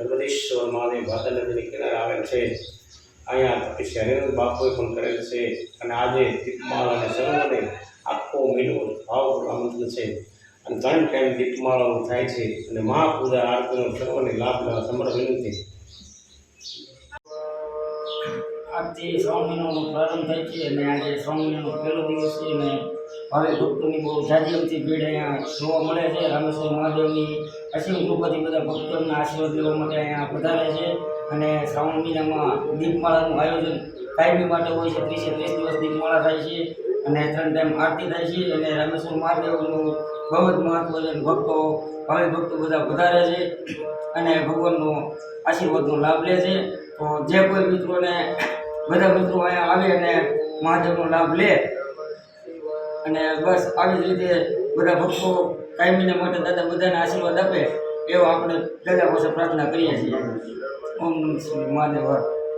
નર્મદેશ્વર મહાદેવ ભાદર નદીની કિનારે આવેલ છે. અહીંયા તપસ્યા હરિહર બાપુએ પણ કરેલ છે અને આજે દીપમાળા અને સરોવરને આખો મેળો ભાવપૂર્ણ આમંત્રણ છે. અને ત્રણ ટાઈમ દીપમાળાઓ થાય છે અને મહાપૂજા આરતીનો સર્વને લાભ લેવા સમગ્ર વિનંતી. આજથી શ્રાવણ મહિનાનો પ્રારંભ થાય છે અને આજે શ્રાવણ મહિનાનો પહેલો દિવસ છે અને ભાવિક ભક્તોની બહુ જાજીમથી ભીડ અહીંયા જોવા મળે છે. રામેશ્વર મહાદેવની અસીમ કૃપાથી બધા ભક્તોના આશીર્વાદ લેવા માટે અહીંયા પધારે છે અને શ્રાવણ મહિનામાં દીપમાળાનું આયોજન કાયમી માટે હોય છે. ત્રીસે ત્રીસ દિવસ દીપમાળા થાય છે અને ત્રણ ટાઈમ આરતી થાય છે અને રામેશ્વર મહાદેવનું બહુ જ મહત્વ છે. ભક્તો, ભાવિક ભક્તો બધા વધારે છે અને ભગવાનનો આશીર્વાદનો લાભ લે છે. તો જે કોઈ મિત્રોને બધા મિત્રો અહીંયા આવે અને મહાદેવનો લાભ લે. અને બસ આવી જ રીતે બધા ભક્તો કાયમીને માટે દાદા બધાને આશીર્વાદ આપે એવો આપણે દાદા પાસે પ્રાર્થના કરીએ છીએ. ઓમ શ્રી મહાદેવ.